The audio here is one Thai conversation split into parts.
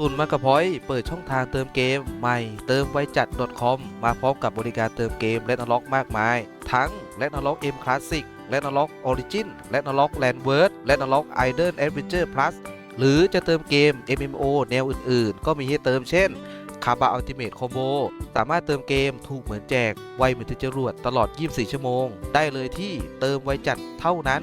ตุนมากระพอยเปิดช่องทางเติมเกมใหม่ เติมไวจัด .com มาพร้อมกับบริการเติมเกมและนล็อกมากมาย ทั้งและนล็อก M Classic และนล็อก Origin และนล็อก Landward และนล็อก Idle Adventure Plus หรือจะเติมเกม MMO แนวอื่นๆ ก็มีให้เติมเช่นคาบาอัลติเม e คอมโบสามารถเติมเกมถูกเหมือนแจก ไวเหมือนจรวดตลอด 24 ชั่วโมง ได้เลยที่เติมไวจัดเท่านั้น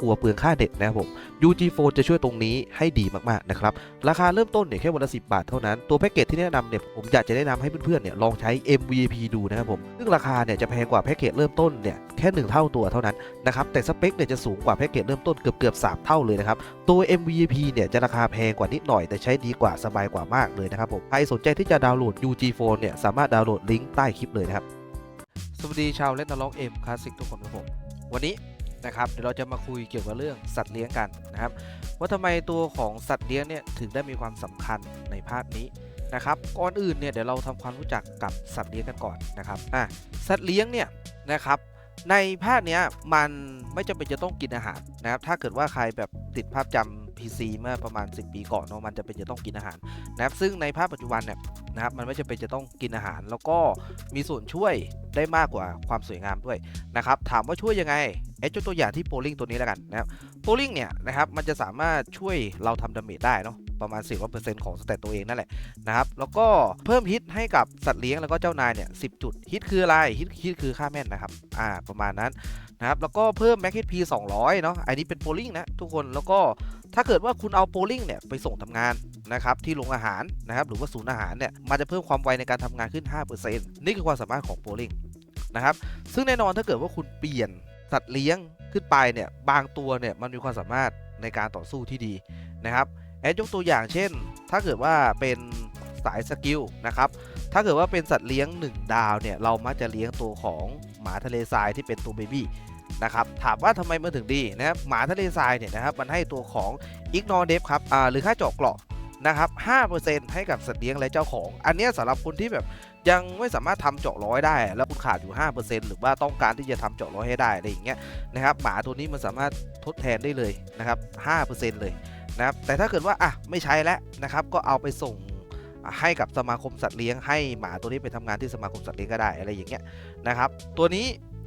กลัวเปลืองค่าเน็ตนะครับผม UG Phone จะช่วยตรงนี้ให้ดีมากๆนะครับ ราคาเริ่มต้นเนี่ยแค่วันละ10 บาทเท่านั้น ตัวแพ็กเกจที่แนะนำเนี่ยผมอยากจะแนะนำให้เพื่อนๆเนี่ยลองใช้ MVP ดูนะครับผม ซึ่งราคาเนี่ยจะแพงกว่าแพ็กเกจเริ่มต้นเนี่ยแค่ 1 เท่าตัวเท่านั้นนะครับแต่สเปคเนี่ยจะสูงกว่าแพ็กเกจเริ่มต้นเกือบเกือบๆ3เท่าเลยนะครับตัว MVP เนี่ยจะราคาแพงกว่านิดหน่อย แต่ใช้ดีกว่าสบายกว่ามากเลยนะครับผมใครสนใจที่จะดาวน์โหลด UG Phone เนี่ยสามารถดาวน์โหลดลิงก์ใต้คลิปเลยนะครับสวัสดีชาวเล่นนล็อกเอ็มคลาสสิกทุกคนครับผมวันนี้ นะครับเดี๋ยวเราจะมาคุยเกี่ยวกับเรื่องสัตว์เลี้ยงกันนะครับ ว่าทำไมตัวของสัตว์เลี้ยงเนี่ยถึงได้มีความสำคัญในภาคนี้นะครับก่อนอื่นเนี่ยเดี๋ยวเราทำความรู้จักกับสัตว์เลี้ยงกันก่อนนะครับอะสัตว์เลี้ยงเนี่ยนะครับในภาคเนี้ยมันไม่จำเป็นจะต้องกินอาหารนะครับถ้าเกิดว่าใครแบบติดภาพจำ PC เมื่อประมาณ 10 ปีก่อนเนาะมันจะเป็นจะต้องกินอาหารนะครับซึ่งในภาพปัจจุบันเนี่ยนะครับมันไม่จำเป็นจะต้องกินอาหาร แล้วก็มีส่วนช่วยได้มากกว่าความสวยงามด้วยนะครับถามว่าช่วยยังไงเอ้ยตัวอย่างที่โปลิงตัวนี้แล้วกันนะครับโพลิงเนี่ยนะครับมันจะสามารถช่วยเราทำดาเมจได้เนาะ ประมาณ 10%ของสเตตตัวเองนั่นแหละนะครับแล้วก็เพิ่มฮิตให้กับสัตว์เลี้ยงแล้วก็เจ้านายเนี่ย10จุดฮิตคืออะไรฮิตฮิตคือค่าแม่นนะครับอ่าประมาณนั้นนะครับแล้วก็เพิ่มแม็กฮิตพี200เนาะอันนี้เป็นโพลิงนะทุกคนแล้วก็ถ้าเกิดว่าคุณเอาโพลิงเนี่ยไปส่งทำงานนะครับที่โรงอาหารนะครับหรือว่าศูนย์อาหารเนี่ยมันจะเพิ่มความไวในการทำงานขึ้น 5%นี่คือความสามารถของโพลิงนะครับซึ่งแน่นอนถ้าเกิดว่าคุณเปลี่ยนสัตว์เลี้ยงขึ้นไปเนี่ยบางตัวเนี่ยมันมีความสามารถในการต่อสู้ที่ดีนะครับ แอดยกตัวอย่างเช่น ถ้าเกิดว่าเป็นสายสกิลนะครับ ถ้าเกิดว่าเป็นสัตว์เลี้ยง 1 ดาวเนี่ยเรามักจะเลี้ยงตัวของหมาทะเลทรายที่เป็นตัวเบบี้นะครับถามว่าทำไมมันถึงดีนะครับหมาทะเลทรายเนี่ยนะครับมันให้ตัวของ Ignore d e p ครับอ่าหรือค่าเจาะเกราะนะครับ 5%ให้กับสัตว์เลี้ยงและเจ้าของ อันนี้ยสำหรับคนที่แบบยังไม่สามารถทำเจาะร้อยได้ แล้วคุณขาดอยู่ 5%หรือว่าต้องการที่จะทำเจาะร้อยให้ได้อะไรอย่างเงี้ยนะครับหมาตัวนี้มันสามารถทดแทนได้เลยนะครับ 5%เลย นะครับแต่ถ้าเกิดว่าอะไม่ใช้แล้วนะครับก็เอาไปส่งให้กับสมาคมสัตว์เลี้ยงให้หมาตัวนี้ไปทำงานที่สมาคมสัตว์เลี้ยงก็ได้อะไรอย่างเงี้ยนะครับ ตัวนี้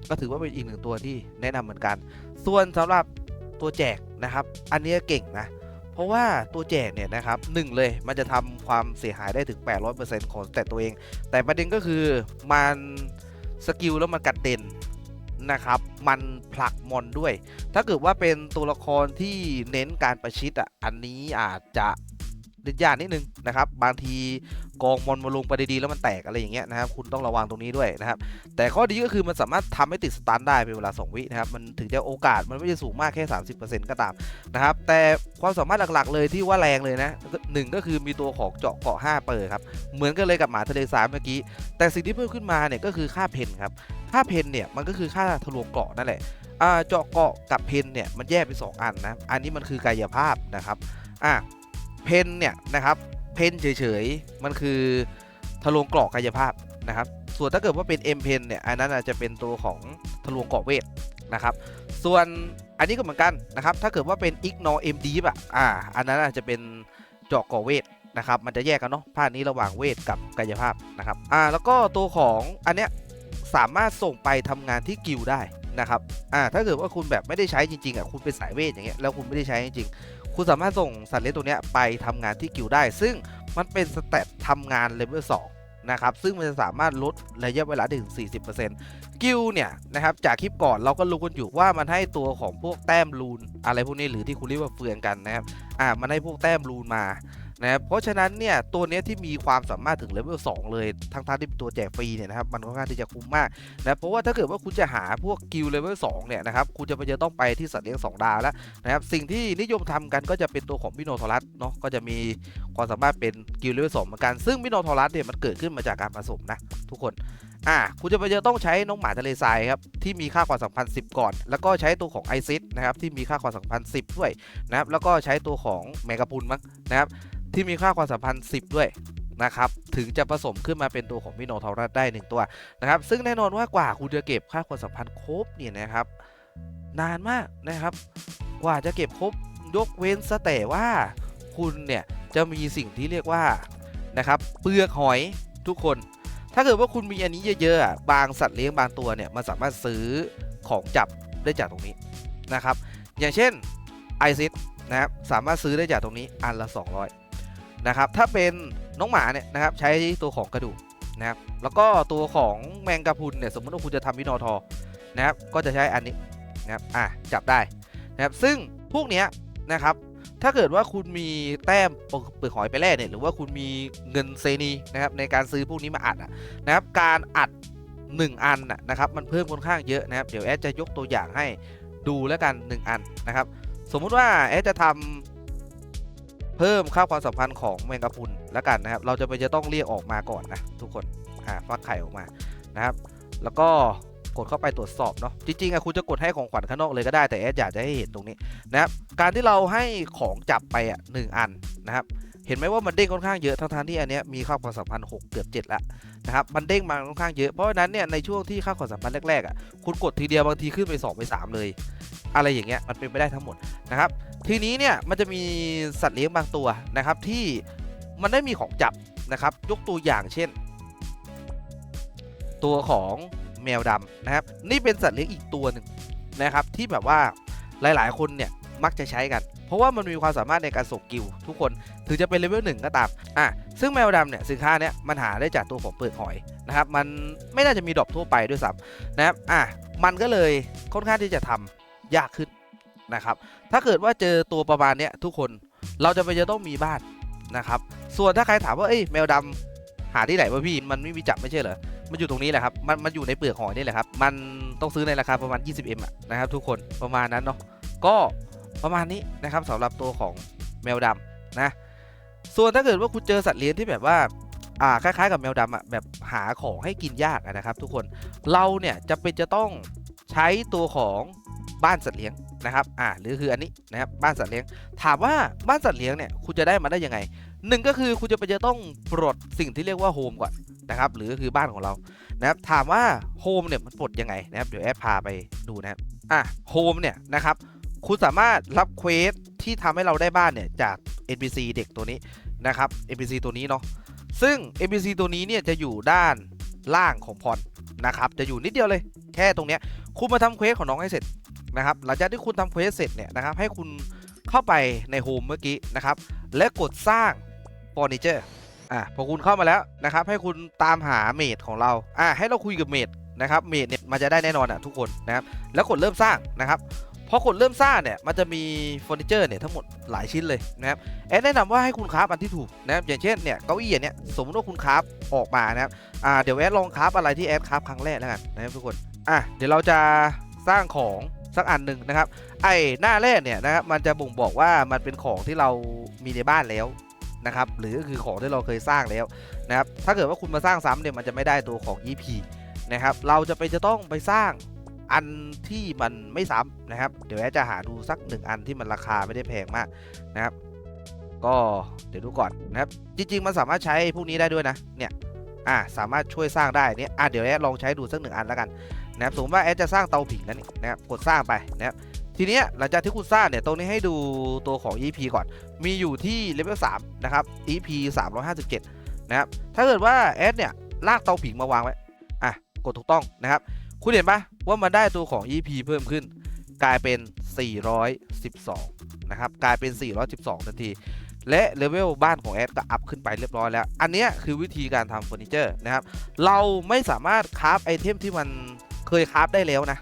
ก็ถือว่าเป็นอีกหนึ่งตัวที่แนะนำเหมือนกัน ส่วนสำหรับตัวแจกนะครับ อันนี้เก่งนะ เพราะว่าตัวแจกเนี่ยนะครับหนึ่งเลยมันจะทำความเสียหายได้ถึง 800%ของแต่ตัวเอง แต่ประเด็นก็คือมันสกิลแล้วมันกัดเด่น นะครับมันผลักมอนด้วย ถ้าเกิดว่าเป็นตัวละครที่เน้นการประชิดอะอันนี้อาจจะเล่นยากนิดนึงนะครับ บางทีกองมอนมาลงไปดีๆแล้วมันแตกอะไรอย่างเงี้ยนะครับ คุณต้องระวังตรงนี้ด้วยนะครับ แต่ข้อดีก็คือมันสามารถทำให้ติดสตันได้เป็นเวลา 2 วินะครับ มันถึงจะโอกาสมันไม่ได้สูงมากแค่ 30%ก็ตามนะครับ แต่ความสามารถหลักๆเลยที่ว่าแรงเลยนะหนึ่งก็คือมีตัวของเจาะเกาะ5เปิดครับ เหมือนกันเลยกับหมาทะเลทรายเมื่อกี้ แต่สิ่งที่เพิ่มขึ้นมาเนี่ยก็คือค่าเพนครับ ค่าเพนเนี่ยมันก็คือค่าทะลวงเกาะนั่นแหละอ่าเจาะเกาะกับเพนเนี่ยมันแยกเป็นสองอันนะ อันนี้มันคือกายภาพนะครับอะเพนเนี่ยนะครับเพนเฉยๆมันคือทะลวงเกาะกายภาพนะครับ ส่วนถ้าเกิดว่าเป็น M เพนเนี่ยอันนั้นอาจจะเป็นตัวของทะลวงเกาะเวทนะครับ ส่วนอันนี้ก็เหมือนกันนะครับ ถ้าเกิดว่าเป็น Ignore M Deep อะอ่า อันนั้นอาจจะเป็นเจาะเกาะเวทนะครับ มันจะแยกกันเนาะภาคนี้ระหว่างเวทกับกายภาพนะครับ อ่า แล้วก็ตัวของอันเนี้ย สามารถส่งไปทำงานที่กิลได้นะครับอ่าถ้าเกิดว่าคุณแบบไม่ได้ใช้จริงๆอะคุณเป็นสายเวทอย่างเงี้ยแล้วคุณไม่ได้ใช้จริงๆ คุณสามารถส่งสัตว์เลี้ยงตัวเนี้ยไปทำงานที่กิลได้ ซึ่งมันเป็นสเตตทำงานเลเวล2นะครับซึ่งมันจะสามารถลดระยะเวลาถึง 40%กิลด์เนี่ยนะครับจากคลิปก่อนเราก็รู้กันอยู่ว่ามันให้ตัวของพวกแต้มรูนอะไรพวกนี้หรือที่คุณเรียกว่าเฟืองกันนะครับอ่ามันให้พวกแต้มรูนมา นะครับเพราะฉะนั้นเนี่ยตัวนี้ที่มีความสามารถถึงเลเวล2เลยทั้งทที่เป็นตัวแจกฟรีเนี่ยนะครับมันค่อนข้างที่จะคุ้มมากนะเพราะว่าถ้าเกิดว่าคุณจะหาพวกกิลเลเวล2เนี่ยนะครับคุณจะไปจะต้องไปที่สัตว์เลี้ยง2ดาวแล้วนะครับสิ่งที่นิยมทำกันก็จะเป็นตัวของมิโนทอรัสเนาะก็จะมีความสามารถเป็นกิลเลเวล2เหมือนกันซึ่งมิโนทอรัสเนี่ยมันเกิดขึ้นมาจากการผสมนะทุกคนอ่าคุณจะไปจะต้องใช้น้องหมาทะเลทรายครับที่มีค่าความสัมพันธ์ 10 ก่อน แล้วก็ใช้ตัวของไอซิสนะครับที่มีค่าความสัมพันธ์ 10 ด้วยนะครับแล้วก็ใช้ตัวของแมกกาพุนมั้งนะครับ ที่มีค่าความสัมพันธ์ 10 ด้วยนะครับถึงจะผสมขึ้นมาเป็นตัวของมิโนทอรัสได้ 1 ตัวนะครับซึ่งแน่นอนว่ากว่าคุณจะเก็บค่าความสัมพันธ์ครบเนี่ยนะครับนานมากนะครับ กว่าจะเก็บครบยกเว้นซะแต่ว่าคุณเนี่ยจะมีสิ่งที่เรียกว่านะครับเปลือกหอยทุกคน ถ้าเกิดว่าคุณมีอันนี้เยอะๆบางสัตว์เลี้ยงบางตัวเนี่ยมันสามารถซื้อของจับได้จากตรงนี้นะครับ อย่างเช่นไอซิสนะครับสามารถซื้อได้จากตรงนี้อันละ 200 นะครับ ถ้าเป็นน้องหมาเนี่ยนะครับใช้ตัวของกระดูกนะครับ แล้วก็ตัวของแมงกะพุนเนี่ยสมมติว่าคุณจะทำวินอทอนะครับ ก็จะใช้อันนี้นะครับ อะจับได้นะครับ ซึ่งพวกเนี้ยนะครับ ถ้าเกิดว่าคุณมีแต้มเปลือกหอยไปแล่เนี่ยหรือว่าคุณมีเงินเซนีนะครับในการซื้อพวกนี้มาอัดอะนะครับ การอัด 1 อันนะครับมันเพิ่มค่อนข้างเยอะนะครับ เดี๋ยวแอดจะยกตัวอย่างให้ดูแล้วกัน 1 อันนะครับ สมมุติว่าแอดจะทำ เพิ่มค่าความสัมพันธ์ของแมงกะพรุนแล้วกันนะครับ เราจะไปจะต้องเรียกออกมาก่อนนะทุกคนอ่าฟักไข่ออกมานะครับ แล้วก็กดเข้าไปตรวจสอบเนาะจริงๆอะคุณจะกดให้ของขวัญข้างนอกเลยก็ได้แต่แอดอยากจะให้เห็นตรงนี้นะครับการที่เราให้ของจับไปอะหนึ่งอันนะครับ เห็นไหมว่ามันเด้งค่อนข้างเยอะทั้งๆที่อันเนี้ยมีค่าความสัมพันธ์6เกือบ7แล้วนะครับมันเด้งมาค่อนข้างเยอะเพราะฉะนั้นเนี่ยในช่วงที่ค่าความสัมพันธ์แรกๆอะคุณกดทีเดียวบางทีขึ้นไป 2 ไป 3 เลย อะไรอย่างเงี้ยมันเป็นไปได้ทั้งหมดนะครับทีนี้เนี่ยมันจะมีสัตว์เลี้ยงบางตัวนะครับที่มันได้มีของจับนะครับยกตัวอย่างเช่น ตัวของแมวดำนะครับนี่เป็นสัตว์เลี้ยงอีกตัวหนึ่งนะครับที่แบบว่าหลายๆ คนเนี่ยมักจะใช้กัน เพราะว่ามันมีความสามารถในการส่งกิลทุกคนถึงจะเป็นเลเวลหนึ่งก็ตามอะซึ่งแมวดำเนี่ยสินค้าเนี่ยมันหาได้จากตัวของเปลือกหอยนะครับมันไม่น่าจะมีดรอปทั่วไปด้วยซ้ำนะครับอะมันก็เลยค่อนข้างที่จะทำยากขึ้นนะครับถ้าเกิดว่าเจอตัวประมาณเนี้ยทุกคนเราจะไปจะต้องมีบ้านนะครับส่วนถ้าใครถามว่าเอ้ยแมวดำหาที่ไหนวะพี่มันไม่มีจับไม่ใช่เหรอมันอยู่ตรงนี้แหละครับมันมันอยู่ในเปลือกหอยนี่แหละครับมันต้องซื้อในราคาประมาณ 20M อะนะครับทุกคนประมาณนั้นเนาะก็ ประมาณนี้นะครับสำหรับตัวของแมวดำนะ ส่วนถ้าเกิดว่าคุณเจอสัตว์เลี้ยงที่แบบว่าอ่าคล้ายๆ กับแมวดำอะแบบหาของให้กินยากะนะครับ ทุกคนเราเนี่ยจะเป็นจะต้องใช้ตัวของบ้านสัตว์เลี้ยงนะครับอ่าหรือคืออันนี้นะครับบ้านสัตว์เลี้ยง ถามว่าบ้านสัตว์เลี้ยงเนี่ยคุณจะได้มาได้ยังไงหนึ่งก็คือคุณจะไปจะต้องปลดสิ่งที่เรียกว่าโฮมก่อนนะครับหรือคือบ้านของเรานะครับถามว่าโฮมเนี่ยมันปลดยังไงนะครับเดี๋ยวแอดพาไปดูนะครับอะโฮมเนี่ยนะครับ คุณสามารถรับเควสที่ทำให้เราได้บ้านเนี่ยจาก NPC เด็กตัวนี้นะครับ NPC ตัวนี้เนาะซึ่ง NPC ตัวนี้เนี่ยจะอยู่ด้านล่างของพรนะครับจะอยู่นิดเดียวเลยแค่ตรงเนี้ยคุณมาทำเควสของน้องให้เสร็จนะครับหลังจากที่คุณทำเควสเสร็จเนี่ยนะครับให้คุณเข้าไปในโฮมเมื่อกี้นะครับและกดสร้างเฟอร์นิเจอร์อะพอคุณเข้ามาแล้วนะครับให้คุณตามหาเมดของเราอะให้เราคุยกับเมดนะครับเมดเนี่ยมันจะได้แน่นอนอะทุกคนนะครับแล้วกดเริ่มสร้างนะครับ พอกดเริ่มสร้างเนี่ยมันจะมีเฟอร์นิเจอร์เนี่ยทั้งหมดหลายชิ้นเลยนะครับแอดแนะนำว่าให้คุณคราฟอันที่ถูกนะครับอย่างเช่นเนี่ยเก้าอี้เนี่ยสมมติว่าคุณคราฟออกมานะครับอ่าเดี๋ยวแอดลองคราฟอะไรที่แอดคราฟครั้งแรกแล้วกันนะครับทุกคนอะเดี๋ยวเราจะสร้างของสักอันหนึ่งนะครับ ไอ้หน้าแรกเนี่ยนะครับมันจะบ่งบอกว่ามันเป็นของที่เรามีในบ้านแล้วนะครับหรือก็คือของที่เราเคยสร้างแล้วนะครับถ้าเกิดว่าคุณมาสร้างซ้ำเนี่ยมันจะไม่ได้ตัวของ EP นะครับเราจะไปจะต้องไปสร้าง อันที่มันไม่ซ้ำนะครับ เดี๋ยวแอดจะหาดูสักหนึ่งอันที่มันราคาไม่ได้แพงมากนะครับ ก็เดี๋ยวดูก่อนนะครับ จริง ๆ มันสามารถใช้พวกนี้ได้ด้วยนะ เนี่ยอ่าสามารถช่วยสร้างได้เนี่ยอะเดี๋ยวแอดลองใช้ดูสักหนึ่งอันแล้วกันนะครับสมมติว่าแอดจะสร้างเตาผิงแล้วนี่นะครับกดสร้างไปนะครับทีนี้หลังจากที่คุณสร้างเนี่ยตรงนี้ให้ดูตัวของ EP ก่อน มีอยู่ที่เลเวล3นะครับ EP 357 นะครับ ถ้าเกิดว่าแอดเนี่ยลากเตาผิงมาวางไว้ อะ กดถูกต้องนะครับ คุณเห็นปะว่ามันได้ตัวของ EP เพิ่มขึ้น กลายเป็น 412 นะครับ กลายเป็น 412 ทันที และเลเวลบ้านของแอดก็อัพขึ้นไปเรียบร้อยแล้ว อันนี้คือวิธีการทำเฟอร์นิเจอร์นะครับ เราไม่สามารถคราฟไอเทมที่มันเคยคราฟได้แล้วนะ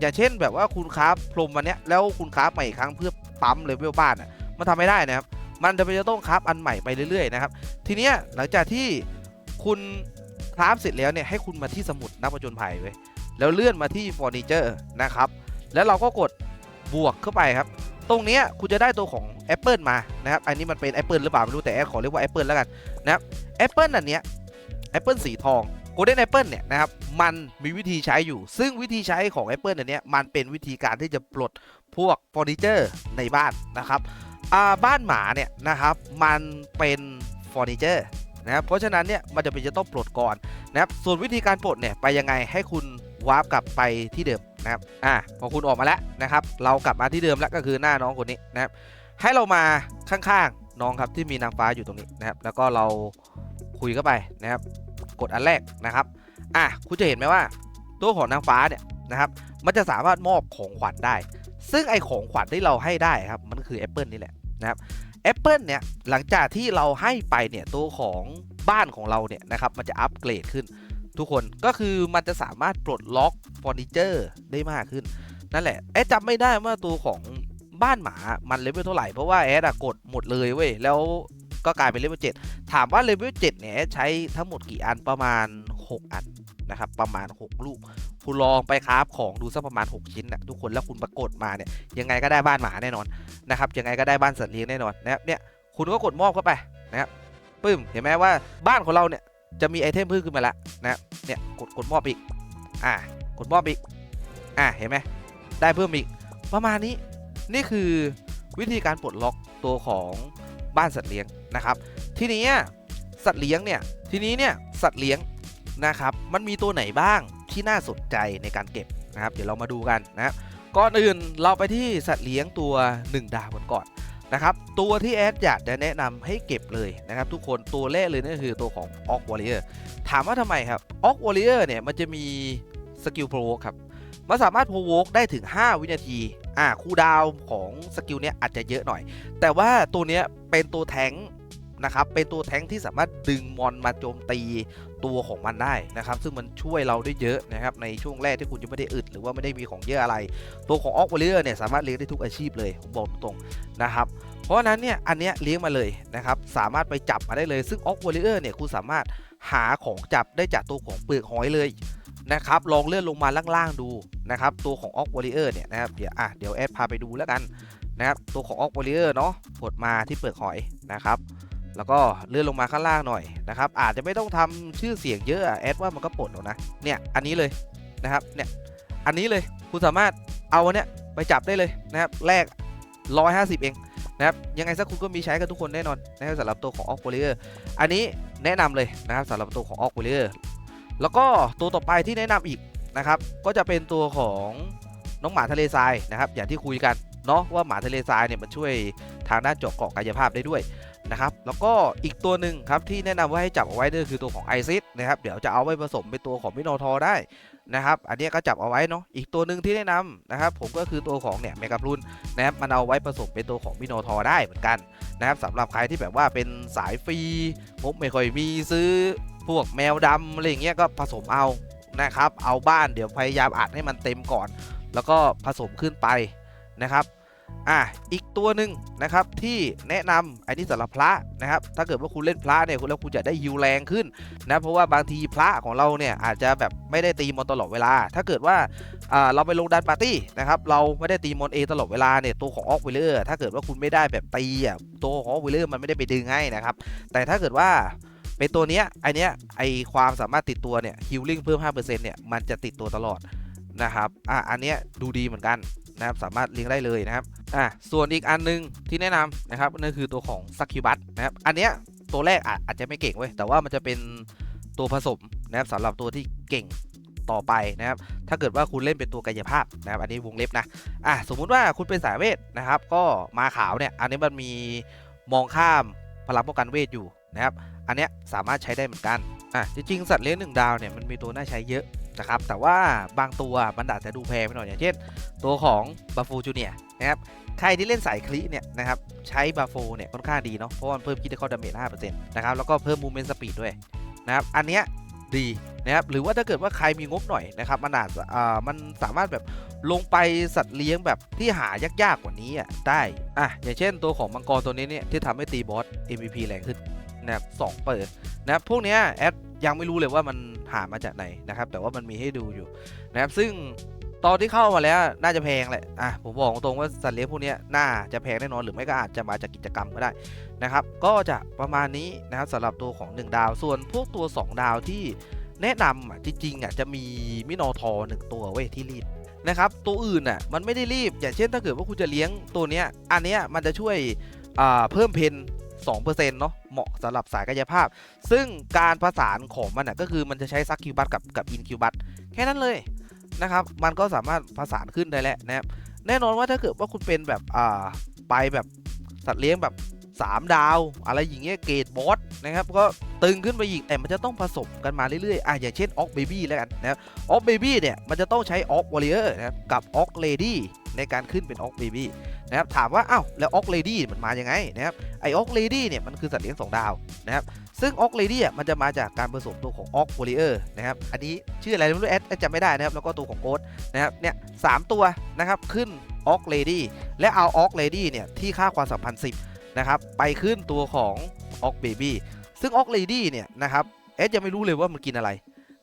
อย่างเช่นแบบว่าคุณคราฟพรมวันเนี้ยแล้วคุณคราฟใหม่อีกครั้งเพื่อปั๊มเลเวลบ้านอะ มันทำไม่ได้นะครับ มันจะไปจะต้องคราฟอันใหม่ไปเรื่อยๆนะครับ ทีเนี้ยหลังจากที่คุณคราฟเสร็จแล้วเนี่ยให้คุณมาที่สมุดนักประจนภัยไว้ย แล้วเลื่อนมาที่เฟอร์นิเจอร์นะครับ แล้วเราก็กดบวกเข้าไปครับ ตรงนี้คุณจะได้ตัวของแอปเปิลมานะครับ อันนี้มันเป็นแอปเปิลหรือเปล่าไม่รู้แต่แอดขอเรียกว่าแอปเปิลแล้วกันนะครับแอปเปิลอันเนี้ยแอปเปิลสีทอง Golden Apple เนี่ยนะครับมันมีวิธีใช้อยู่ ซึ่งวิธีใช้ของ Apple อันเนี้ยมันเป็นวิธีการที่จะปลดพวกเฟอร์นิเจอร์ในบ้านนะครับบ้านหมาเนี่ยนะครับมันเป็นเฟอร์นิเจอร์นะครับเพราะฉะนั้นเนี่ยมันจะเป็นจะต้องปลดก่อนนะครับส่วนวิธีการปลดเนี่ยไปยังไงให้คุณ วาร์ปกลับไปที่เดิมนะครับอ่าพอคุณออกมาแล้วนะครับ เรากลับมาที่เดิมแล้วก็คือหน้าน้องคนนี้นะครับ ให้เรามาข้างๆน้องครับที่มีนางฟ้าอยู่ตรงนี้นะครับ แล้วก็เราคุยเข้าไปนะครับ กดอันแรกนะครับอะคุณจะเห็นไหมว่า ตัวของนางฟ้าเนี่ยนะครับมันจะสามารถมอบของขวัญได้ ซึ่งไอของขวัญที่เราให้ได้ครับมันคือแอปเปิลนี่แหละนะครับแอปเปิลเนี่ยหลังจากที่เราให้ไปเนี่ยตัวของบ้านของเราเนี่ยนะครับมันจะอัปเกรดขึ้น ทุกคนก็คือมันจะสามารถปลดล็อกเฟอร์นิเจอร์ได้มากขึ้น นั่นแหละแอดจำไม่ได้ว่าตัวของบ้านหมามันเลเวลเท่าไหร่ เพราะว่าแอดกดหมดเลยเว้ยแล้วก็กลายเป็นเลเวล7ถามว่าเลเวล7เนี่ยใช้ทั้งหมดกี่อันประมาณ 6 อันนะครับประมาณ 6 ลูก คุณลองไปคราฟของดูสักประมาณ 6 ชิ้นนะทุกคนแล้วคุณปรากฏมาเนี่ยยังไงก็ได้บ้านหมาแน่นอนนะครับยังไงก็ได้บ้านสัตว์เลี้ยงแน่นอนนะครับเนี่ยคุณก็กดมอบเข้าไปนะครับปึ้มเห็นไหมว่าบ้านของเราเนี่ย จะมีไอเทมเพิ่มขึ้นมาแล้วนะเนี่ยกดกดมอบอีกอ่ากดมอบอีกอ่าเห็นไหมได้เพิ่มอีก ประมาณนี้นี่คือวิธีการปลดล็อกตัวของบ้านสัตว์เลี้ยงนะครับ ทีนี้สัตว์เลี้ยงเนี่ยทีนี้เนี่ยสัตว์เลี้ยงนะครับ มันมีตัวไหนบ้างที่น่าสนใจในการเก็บนะครับ เดี๋ยวเรามาดูกันนะครับก่อนอื่นเราไปที่สัตว์เลี้ยงตัว 1 ดาวกันก่อน นะครับตัวที่แอดอยากจะแนะนำให้เก็บเลยนะครับทุกคนตัวแรกเลยนั่นคือตัวของออกวอริเออร์ถามว่าทำไมครับออกวอริเออร์เนี่ยมันจะมีสกิลโปรครับมันสามารถโพวกได้ถึง 5 วินาทีอ่าคู่ดาวของสกิลเนี้ยอาจจะเยอะหน่อย แต่ว่าตัวเนี้ยเป็นตัวแทง นะครับเป็นตัวแทงที่สามารถดึงมอนมาโจมตีตัวของมันได้นะครับ ซึ่งมันช่วยเราได้เยอะนะครับในช่วงแรกที่คุณจะไม่ได้อึดหรือว่าไม่ได้มีของเยอะอะไร ตัวของออกวอลเลอร์เนี่ยสามารถเลี้ยงได้ทุกอาชีพเลยผมบอกตรงๆนะครับเพราะฉะนั้นเนี่ยอันเนี้ยเลี้ยงมาเลยนะครับสามารถไปจับมาได้เลย ซึ่งออกวอลเลอร์เนี่ยคุณสามารถหาของจับได้จากตัวของเปลือกหอยเลยนะครับลองเลื่อนลงมาล่างๆดูนะครับตัวของออกวอริเออร์เนี่ยนะครับเดี๋ยวอะเดี๋ยวแอดพาไปดูแล้วกันนะครับตัวของออกวอริเออร์เนาะกดมาที่เปลือกหอยนะครับ แล้วก็เลื่อนลงมาข้างล่างหน่อยนะครับอาจจะไม่ต้องทำชื่อเสียงเยอะแอดว่ามันก็ปลดหรอกนะเนี่ยอันนี้เลยนะครับเนี่ยอันนี้เลยคุณสามารถเอาอันเนี้ยไปจับได้เลยนะครับแรก 150 เองนะครับยังไงสักคุณก็มีใช้กันทุกคนแน่นอนนะครับสำหรับตัวของออกวอริเออร์อันนี้แนะนำเลยนะครับสำหรับตัวของออกวอริเออร์แล้วก็ตัวต่อไปที่แนะนำอีกนะครับก็จะเป็นตัวของน้องหมาทะเลทรายนะครับอย่างที่คุยกันเนาะว่าหมาทะเลทรายเนี่ยมันช่วยทางด้านเจาะเกาะกายภาพได้ด้วย นะครับ แล้วก็อีกตัวหนึ่งครับที่แนะนำว่าให้จับเอาไว้นั่นคือตัวของไอซิสนะครับ เดี๋ยวจะเอาไว้ผสมเป็นตัวของมิโนทอร์ได้นะครับ อันนี้ก็จับเอาไว้เนาะ อีกตัวหนึ่งที่แนะนำนะครับ ผมก็คือตัวของเนี่ยเมกาพรุนนะครับ มันเอาไว้ผสมเป็นตัวของมิโนทอร์ได้เหมือนกันนะครับสำหรับใครที่แบบว่าเป็นสายฟรีงบไม่ค่อยมีซื้อพวกแมวดำอะไรอย่างเงี้ยก็ผสมเอานะครับ เอาบ้านเดี๋ยวพยายามอัดให้มันเต็มก่อน แล้วก็ผสมขึ้นไปนะครับ อะอีกตัวหนึ่งนะครับที่แนะนำอันนี้สำหรับพระนะครับ ถ้าเกิดว่าคุณเล่นพระเนี่ยคุณแล้วคุณจะได้ฮิวแรงขึ้นนะเพราะว่าบางทีพระของเราเนี่ยอาจจะแบบไม่ได้ตีมอนตลอดเวลา ถ้าเกิดว่าเราไปลงดันปาร์ตี้นะครับเราไม่ได้ตีมอนเอตลอดเวลาเนี่ยตัวของออกวิลเลอร์ถ้าเกิดว่าคุณไม่ได้แบบตีอะตัวของออกวิลเลอร์มันไม่ได้ไปดึงให้นะครับ แต่ถ้าเกิดว่าเป็นตัวเนี้ยไอเนี้ยไอความสามารถติดตัวเนี่ยฮิลลิ่งเพิ่ม 5%เนี่ยมันจะติดตัวตลอด นะครับอะอันเนี้ยดูดีเหมือนกันนะครับสามารถเลี้ยงได้เลยนะครับอะส่วนอีกอันนึงที่แนะนำนะครับนั่นคือตัวของซักคิบัตนะครับอันเนี้ยตัวแรกอาจอาจจะไม่เก่งเว้ยแต่ว่ามันจะเป็นตัวผสมนะครับสำหรับตัวที่เก่งต่อไปนะครับ ถ้าเกิดว่าคุณเล่นเป็นตัวกายภาพนะครับ อันนี้วงเล็บนะ อะสมมุติว่าคุณเป็นสายเวทนะครับ ก็มาขาวเนี่ย อันนี้มันมีมองข้ามพลังป้องกันเวทอยู่นะครับ อันเนี้ยสามารถใช้ได้เหมือนกัน อะจริงๆสัตว์เลี้ยงหนึ่งดาวเนี่ยมันมีตัวน่าใช้เยอะ นะครับ แต่ว่าบางตัวมันอาจจะดูแพงไปหน่อยอย่างเช่น ตัวของบัฟฟูจูเนียนะครับใครที่เล่นสายคลีเนี่ยนะครับใช้บัฟโฟเนี่ยค่อนข้างดีเนาะเพราะว่ามันเพิ่มคิดเข้อดาเมจ5%นะครับแล้วก็เพิ่มมูเมนต์สปีดด้วยนะครับอันเนี้ยดีนะครับหรือว่าถ้าเกิดว่าใครมีงบหน่อยนะครับมันอาจจะอ่ามันสามารถแบบลงไปสัตว์เลี้ยงแบบที่หายากๆกว่านี้อะได้อะอย่างเช่นตัวของมังกรตัวนี้เนี่ยที่ทำให้ตีบอส MVP แรงขึ้นนะครับสองเปิดนะครับพวกเนี้ยแอดยังไม่รู้เลยว่ามัน หามาจากไหนนะครับ แต่ว่ามันมีให้ดูอยู่นะครับ ซึ่งตอนที่เข้ามาแล้วน่าจะแพงแหละ อะผมบอกตรงๆว่าสัตว์เลี้ยงพวกนี้น่าจะแพงแน่นอนหรือไม่ก็อาจจะมาจากกิจกรรมก็ได้นะครับ ก็จะประมาณนี้นะครับสำหรับตัวของ 1 ดาว ส่วนพวกตัว 2 ดาวที่แนะนำอะจริงๆอะจะมีมิโนทอร์หนึ่งตัวเว้ยที่รีบนะครับตัวอื่นอะมันไม่ได้รีบอย่างเช่นถ้าเกิดว่าคุณจะเลี้ยงตัวเนี้ยอันเนี้ยมันจะช่วยเพิ่มเพน 2%เนาะเหมาะสำหรับสายกายภาพ ซึ่งการประสานของมันอะก็คือมันจะใช้ซักคิวบัตกับกับอินคิวบัตแค่นั้นเลยนะครับ มันก็สามารถประสานขึ้นได้แล้วนะครับ แน่นอนว่าถ้าเกิดว่าคุณเป็นแบบอ่าไปแบบสัตว์เลี้ยงแบบ 3 ดาวอะไรอย่างเงี้ยเกรดบอสนะครับก็ตึงขึ้นไปอีกแต่มันจะต้องผสมกันมาเรื่อยๆอะอย่างเช่นออกเบบี้แล้วกันนะครับออกเบบี้เนี่ยมันจะต้องใช้ออกวอริเออร์นะครับกับออกเลดี้ในการขึ้นเป็นออกเบบี้นะครับถามว่าอ้าวแล้วออกเลดี้มันมายังไงนะครับไอออกเลดี้เนี่ยมันคือสัตว์เลี้ยง2ดาวนะครับซึ่งออกเลดี้อะมันจะมาจากการผสมตัวของออกวอริเออร์นะครับอันนี้ชื่ออะไรไม่รู้แอดแอดจำไม่ได้นะครับแล้วก็ตัวของโกดนะครับเนี่ยสามตัวนะครับขึ้นออกเลดี้และเอาออกเลดี้เนี่ยที่ค่าความสัมพันธ์10 นะครับไปขึ้นตัวของออกเบบี้ซึ่งออกเลดี้เนี่ยนะครับเอสยังไม่รู้เลยว่ามันกินอะไร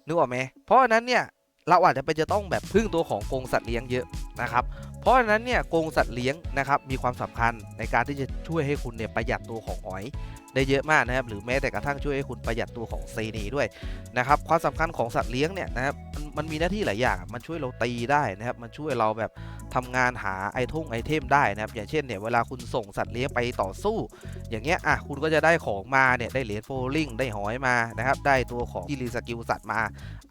นึกออกไหมเพราะฉะนั้นเนี่ยเราอาจจะเป็นจะต้องแบบพึ่งตัวของกรงสัตว์เลี้ยงเยอะนะครับ เพราะฉะนั้นเนี่ยกรงสัตว์เลี้ยงนะครับมีความสำคัญในการที่จะช่วยให้คุณเนี่ยประหยัดตัวของอ้อย ได้เยอะมากนะครับหรือแม้แต่กระทั่งช่วยให้คุณประหยัดตัวของเซนีด้วยนะครับความสำคัญของสัตว์เลี้ยงเนี่ยนะครับมันมันมีหน้าที่หลายอย่างมันช่วยเราตีได้นะครับมันช่วยเราแบบทำงานหาไอทุ่งไอเทมได้นะครับอย่างเช่นเนี่ยเวลาคุณส่งสัตว์เลี้ยงไปต่อสู้ อย่างเงี้ยอะคุณก็จะได้ของมาเนี่ยได้เหรียญโฟลลิงได้หอยมานะครับได้ตัวของที่รีสกิลสัตว์มา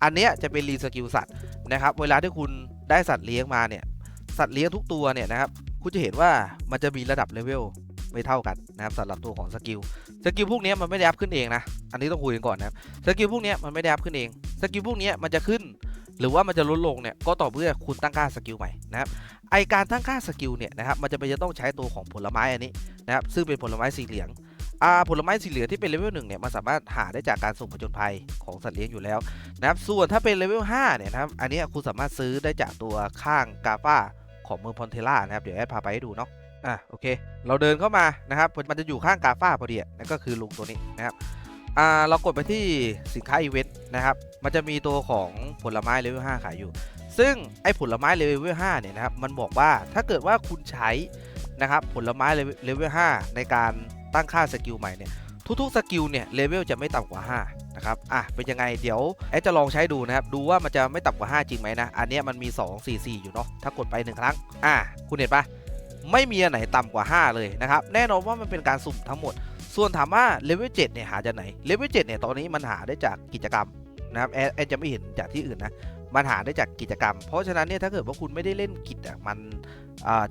อันเนี้ยจะเป็นรีสกิลสัตว์นะครับเวลาที่คุณได้สัตว์เลี้ยงมาเนี่ยสัตว์เลี้ยงทุกตัวเนี่ยนะครับคุณจะเห็นว่ามันจะมีระดับเลเวล ไม่เท่ากันนะครับสำหรับตัวของสกิลสกิลพวกนี้มันไม่ได้อัพขึ้นเองนะอันนี้ต้องคุยกันก่อนนะครับสกิลพวกนี้มันไม่ได้อัพขึ้นเองสกิลพวกนี้มันจะขึ้น หรือว่ามันจะลดลงเนี่ยก็ต่อเมื่อคุณตั้งค่าสกิลใหม่นะครับไอการตั้งค่าสกิลเนี่ยนะครับมันจะเป็นจะต้องใช้ตัวของผลไม้อันนี้นะครับซึ่งเป็นผลไม้สีเหลืองอ่าผลไม้สีเหลืองที่เป็นเลเวลหนึ่งเนี่ยมันสามารถหาได้จากการสุ่มผจญภัยของสัตว์เลี้ยงอยู่แล้วนะครับส่วนถ้าเป็นเลเวล5เนี่ยนะครับอันนี้คุณสามารถซื้อได้จากตัวข้างกาฟ้าของเมืองพอนเทล่านะครับเดี๋ยวแอดพาไปให้ดูเนาะ อะโอเค เราเดินเข้ามานะครับมันจะอยู่ข้างกาฟ้าพอดีนั่นก็คือลุงตัวนี้นะครับอ่าเรากดไปที่สินค้าอีเวนต์นะครับมันจะมีตัวของผลไม้เลเวล5ขายอยู่ ซึ่งไอ้ผลไม้เลเวล5เนี่ยนะครับมันบอกว่าถ้าเกิดว่าคุณใช้นะครับผลไม้เลเวล5ในการตั้งค่าสกิลใหม่เนี่ยทุกๆสกิลเนี่ยเลเวลจะไม่ต่ำกว่า 5 นะครับ อะ เป็นยังไงเดี๋ยวแอดจะลองใช้ดูนะครับ ดูว่ามันจะไม่ต่ำกว่า 5 จริงไหมนะ อันนี้มันมี 2 4 4 อยู่เนาะถ้ากดไป 1 ครั้ง อะ คุณเห็นปะ ไม่มีอันไหนต่ำกว่า 5 เลยนะครับ แน่นอนว่ามันเป็นการสุ่มทั้งหมด ส่วนถามว่าเลเวล7เนี่ยหาจากไหนเลเวล7เนี่ยตอนนี้มันหาได้จากกิจกรรมนะครับแอดจะไม่เห็นจากที่อื่นนะมันหาได้จากกิจกรรม เพราะฉะนั้นเนี่ยถ้าเกิดว่าคุณไม่ได้เล่นกิจอะมัน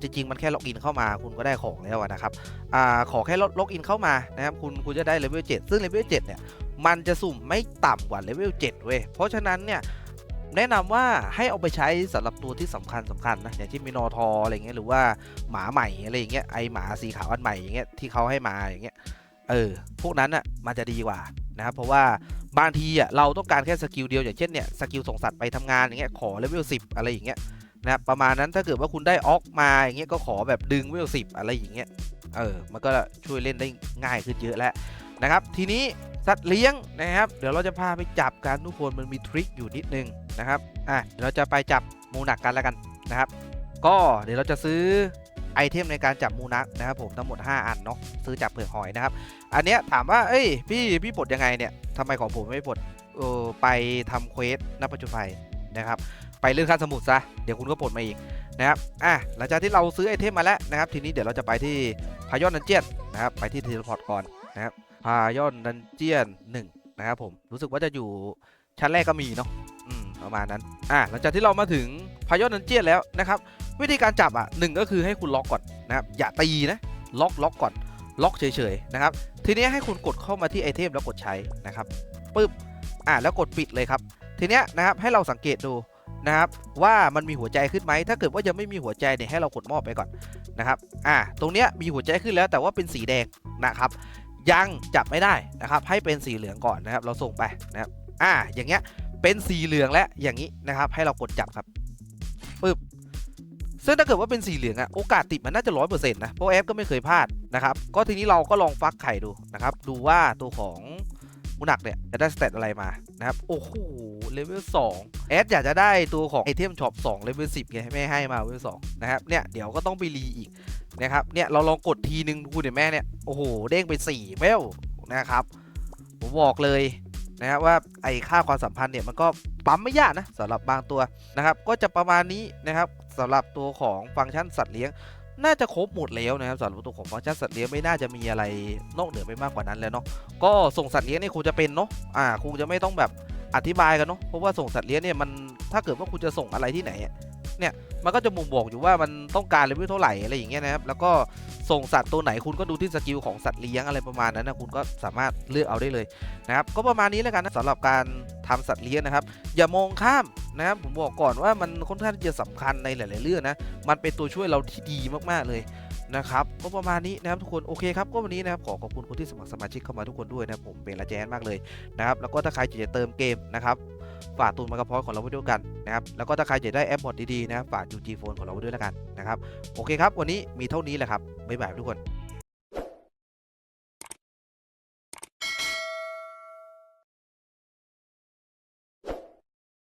จริงๆ มันแค่ล็อกอินเข้ามาคุณก็ได้ของแล้วนะครับอขอแค่ล็อกอินเข้ามานะครับคุณคุณจะได้เลเวล7ซึ่งเลเวล7เนี่ยมันจะสุ่มไม่ต่ำกว่าเลเวล7เว้ยเพราะฉะนั้นเนี่ย แนะนำว่าให้เอาไปใช้สำหรับตัวที่สำคัญสำคัญนะอย่างที่มินอทออะไรเงี้ยหรือว่าหมาใหม่อะไรอย่างเงี้ยไอหมาสีขาวอันใหม่อย่างเงี้ยที่เขาให้มาอย่างเงี้ยเออพวกนั้นอะมันจะดีกว่านะครับเพราะว่าบางทีอะเราต้องการแค่สกิลเดียวอย่างเช่นเนี่ยสกิลส่งสัตว์ไปทำงานอย่างเงี้ยขอเลเวล10อะไรอย่างเงี้ยนะรประมาณนั้นถ้าเกิดว่าคุณได้ออกมาอย่างเงี้ยก็ขอแบบดึงเวลสิบอะไรอย่างเงี้ยเออมันก็ช่วยเล่นได้ง่ายขึ้นเยอะแล้วนะครับ ทีนี้สัตว์เลี้ยงนะครับ เดี๋ยวเราจะพาไปจับกันทุกคนมันมีทริคอยู่นิดนึง นะครับ อะเดี๋ยวเราจะไปจับมูนักกันแล้วกันนะครับ ก็เดี๋ยวเราจะซื้อไอเทมในการจับมูนักนะครับผมทั้งหมด 5 อันเนาะซื้อจากเปลือกหอยนะครับ อันเนี้ยถามว่าเอ้ยพี่พี่ปลดยังไงเนี่ยทำไมของผมไม่ปลดเออไปทำเควสนับปัจจุบันนะครับไปเรื่องค่าสมุดซะเดี๋ยวคุณก็ปลดมาอีกนะครับอะหลังจากที่เราซื้อไอเทมมาแล้วนะครับ ทีนี้เดี๋ยวเราจะไปที่พายอนดันเจียนนะครับไปที่เทเลพอร์ตก่อนนะครับพายอนดันเจียนหนึ่งนะครับผมรู้สึกว่าจะอยู่ชั้นแรกก็มีเนาะ ประมาณนั้นอะหลังจากที่เรามาถึงพายอนันเจียนแล้วนะครับ วิธีการจับอะหนึ่งก็คือให้คุณล็อกก่อนนะครับอย่าตีนะล็อกล็อกก่อนล็อกเฉยๆนะครับทีนี้ให้คุณกดเข้ามาที่ไอเทมแล้วกดใช้นะครับปึ๊บอะแล้วกดปิดเลยครับ ทีนี้นะครับให้เราสังเกตดูนะครับว่ามันมีหัวใจขึ้นไหมถ้าเกิดว่ายังไม่มีหัวใจเนี่ยให้เรากดมอบไปก่อนนะครับอ่าตรงเนี้ยมีหัวใจขึ้นแล้วแต่ว่าเป็นสีแดงนะครับ ยังจับไม่ได้นะครับให้เป็นสีเหลืองก่อนนะครับเราส่งไปนะครับอ่าอย่างเงี้ย เป็นสีเหลืองและอย่างนี้นะครับ ให้เรากดจับครับปึ๊บซึ่งถ้าเกิดว่าเป็นสีเหลืองอะโอกาสติดมันน่าจะร้อยเปอร์เซ็นต์นะเพราะแอฟก็ไม่เคยพลาดนะครับ ก็ทีนี้เราก็ลองฟักไข่ดูนะครับ ดูว่าตัวของมุนักเนี่ยจะได้สเตตอะไรมานะครับ โอ้โหเลเวล2แอดอยากจะได้ตัวของไอเทมช็อป2เลเวล10ไงไม่ให้มาเลเวล2นะครับเนี่ยเดี๋ยวก็ต้องไปรีอีกนะครับเนี่ยเราลองกดทีนึงคุณเห็นไหมเนี่ยโอ้โหเด้งไป4เวลนะครับผมบอกเลย นะครับว่าไอค่าความสัมพันธ์เนี่ยมันก็ปั๊มไม่ยากนะสำหรับบางตัวนะครับก็จะประมาณนี้นะครับสำหรับตัวของฟังก์ชันสัตว์เลี้ยง น่าจะครบหมดแล้วนะครับสำหรับตัวของฟังก์ชันสัตว์เลี้ยงไม่น่าจะมีอะไรนอกเหนือไปมากกว่านั้นแล้วเนาะก็ส่งสัตว์เลี้ยงนี่คงจะเป็นเนาะอ่าคงจะไม่ต้องแบบอธิบายกันเนาะเพราะว่าส่งสัตว์เลี้ยงเนี่ยมันถ้าเกิดว่าคุณจะส่งอะไรที่ไหนเนี่ยมันก็จะบ่งบอกอยู่ว่ามันต้องการเลเวลเท่าไหร่อะไรอย่างเงี้ยนะครับแล้วก็ ส่งสัตว์ตัวไหนคุณก็ดูที่สกิลของสัตว์เลี้ยงอะไรประมาณนั้นนะคุณก็สามารถเลือกเอาได้เลยนะครับก็ประมาณนี้แล้วกันนะสำหรับการทำสัตว์เลี้ยงนะครับอย่ามองข้ามนะครับผมบอกก่อนว่ามันค่อนข้างที่จะสำคัญในหลาย ๆ เรื่องนะมันเป็นตัวช่วยเราที่ดีมาก ๆ เลยนะครับก็ประมาณนี้นะครับทุกคนโอเคครับก็วันนี้นะครับขอขอบคุณคนที่สมัครสมาชิกเข้ามาทุกคนด้วยนะผมเป็นละแจนมากเลยนะครับแล้วก็ถ้าใครอยากจะเติมเกมนะครับ ฝากตูนมากระเพาะของเราไว้ด้วยกันนะครับแล้วก็ถ้าใครอยากได้แอปหมดดีๆนะฝาก UG Phone ของเราไว้ด้วยแล้วกันนะครับโอเคครับ วันนี้มีเท่านี้แหละครับบ๊ายบายทุกคน